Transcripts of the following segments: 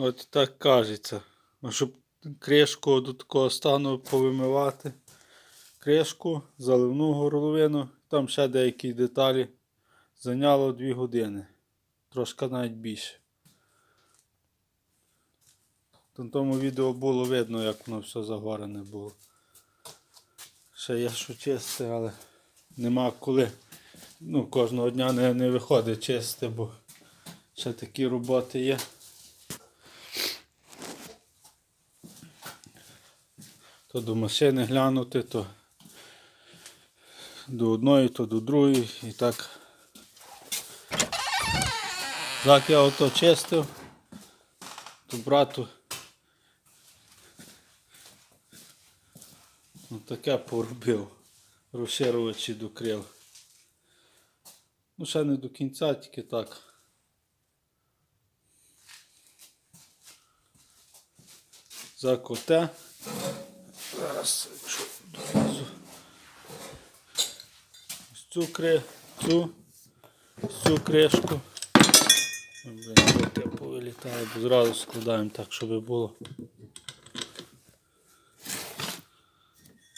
От так кажеться. Щоб кришку до такого стану повимивати. Кришку, заливну горловину, там ще деякі деталі. Зайняло 2 години. Трошки навіть більше. На тому відео було видно, як воно все загорене було. Ще є що чисти, але нема коли. Ну, кожного дня не, не виходить чисти, бо ще такі роботи є. То до машини глянути, то до одної, то до другої. І так. Так я ото чистив, то брату. Ну, таке поробив. Розширювачі до крил. Ну, ще не до кінця, тільки так. Закоте. Зараз якщо донизу. Цю кри, цю, цю кришку. Коти повилітає, бо зразу складаємо так, щоб було.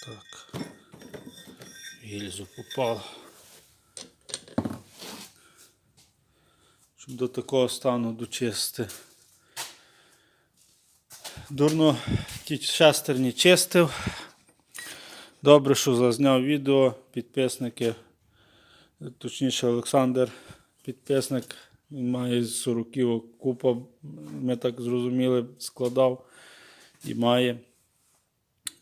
Так. Гільзу попало. Щоб до такого стану дочисти. Дурно ті шестерні чистив. Добре, що зазняв відео. Підписники, точніше Олександр, підписник, він має з 40 купа, ми так зрозуміли, складав і має.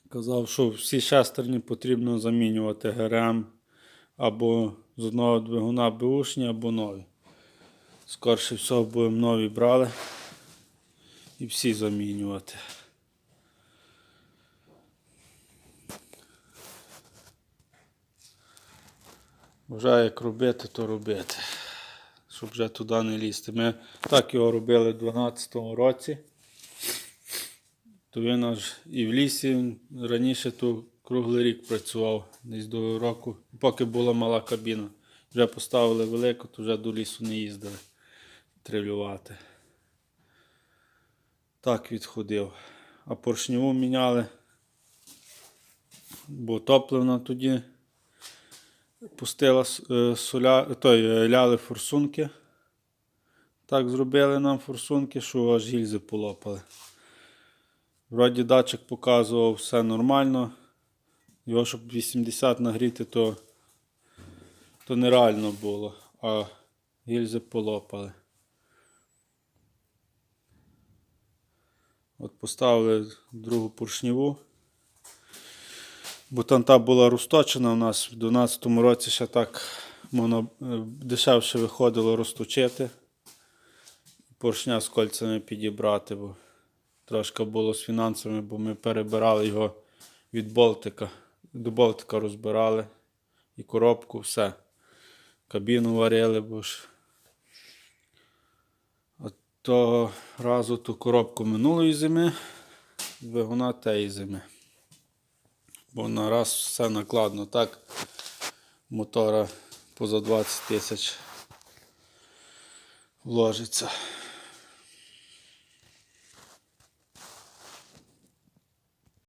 Казав, що всі шестерні потрібно замінювати ГРМ або з одного двигуна бушні, або нові. Скорше всього будемо нові брали і всі замінювати. Вже як робити, то робити. Щоб вже туди не лізти. Ми так його робили в 2012 році. То він аж і в лісі раніше то круглий рік працював, десь до року, поки була мала кабіна. Вже поставили велику, то вже до лісу не їздили трилювати. Так відходив. А поршневу міняли, бо топлена тоді пустила е, соля, той, е, ляли форсунки. Так зробили нам форсунки, що аж гільзи полопали. Вроді датчик показував все нормально. Його, щоб 80 нагріти, то, то нереально було, а гільзи полопали. Поставили другу поршневу. Бо там та була розточена у нас в 12-му році ще так воно е, дешевше виходило розточити. Поршня з кольцями підібрати, бо трошки було з фінансами, бо ми перебирали його від Болтика. До Болтика розбирали і коробку, все. Кабіну варили, бо ж. Того разу ту коробку минулої зими, двигуна тієї зими. Бо на раз все накладно так. Мотора поза 20 тисяч вложиться.